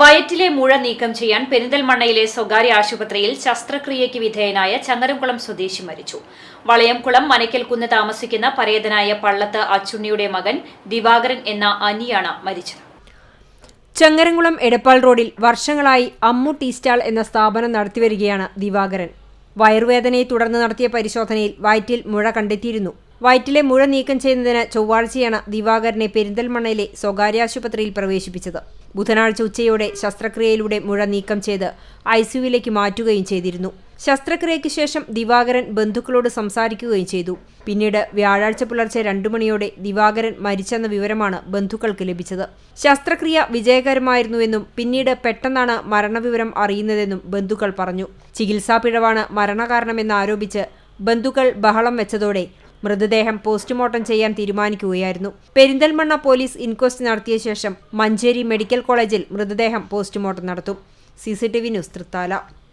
വയറ്റിലെ മുഴ നീക്കം ചെയ്യാൻ പെരിന്തൽമണ്ണയിലെ സ്വകാര്യ ആശുപത്രിയിൽ ശസ്ത്രക്രിയയ്ക്ക് വിധേയനായ ചങ്ങരംകുളം സ്വദേശി മരിച്ചു. വളയംകുളം മനയ്ക്കൽകുന്ന് താമസിക്കുന്ന പരേതനായ പള്ളത്ത് അച്ചുണ്ണിയുടെ മകൻ ദിവാകരൻ എന്ന അനിയാണ് മരിച്ചത്. ചങ്ങരംകുളം എടപ്പാൾ റോഡിൽ വർഷങ്ങളായി അമ്മു ടീ സ്റ്റാൾ എന്ന സ്ഥാപനം നടത്തിവരികയാണ് ദിവാകരൻ. വയറുവേദനയെ തുടർന്ന് നടത്തിയ പരിശോധനയിൽ വയറ്റിൽ മുഴ കണ്ടെത്തിയിരുന്നു. വയറ്റിലെ മുഴ നീക്കം ചെയ്യുന്നതിന് ചൊവ്വാഴ്ചയാണ് ദിവാകരനെ പെരിന്തൽമണ്ണയിലെ സ്വകാര്യ ആശുപത്രിയിൽ പ്രവേശിപ്പിച്ചത്. ബുധനാഴ്ച ഉച്ചയോടെ ശസ്ത്രക്രിയയിലൂടെ മുഴ നീക്കം ചെയ്ത് ഐസിയുവിലേക്ക് മാറ്റുകയും ചെയ്തിരുന്നു. ശസ്ത്രക്രിയയ്ക്ക് ശേഷം ദിവാകരൻ ബന്ധുക്കളോട് സംസാരിക്കുകയും ചെയ്തു. പിന്നീട് വ്യാഴാഴ്ച പുലർച്ചെ രണ്ടു മണിയോടെ ദിവാകരൻ മരിച്ചെന്ന വിവരമാണ് ബന്ധുക്കൾക്ക് ലഭിച്ചത്. ശസ്ത്രക്രിയ വിജയകരമായിരുന്നുവെന്നും പിന്നീട് പെട്ടെന്നാണ് മരണവിവരം അറിയുന്നതെന്നും ബന്ധുക്കൾ പറഞ്ഞു. ചികിത്സാ പിഴവാണ് മരണകാരണമെന്ന് ആരോപിച്ച് ബന്ധുക്കൾ ബഹളം വെച്ചതോടെ മൃതദേഹം പോസ്റ്റ്മോർട്ടം ചെയ്യാൻ തീരുമാനിക്കുകയായിരുന്നു. പെരിന്തൽമണ്ണ പോലീസ് ഇൻക്വസ്റ്റ് നടത്തിയ ശേഷം മഞ്ചേരി മെഡിക്കൽ കോളേജിൽ മൃതദേഹം പോസ്റ്റ്മോർട്ടം നടത്തും. C news Thrithala.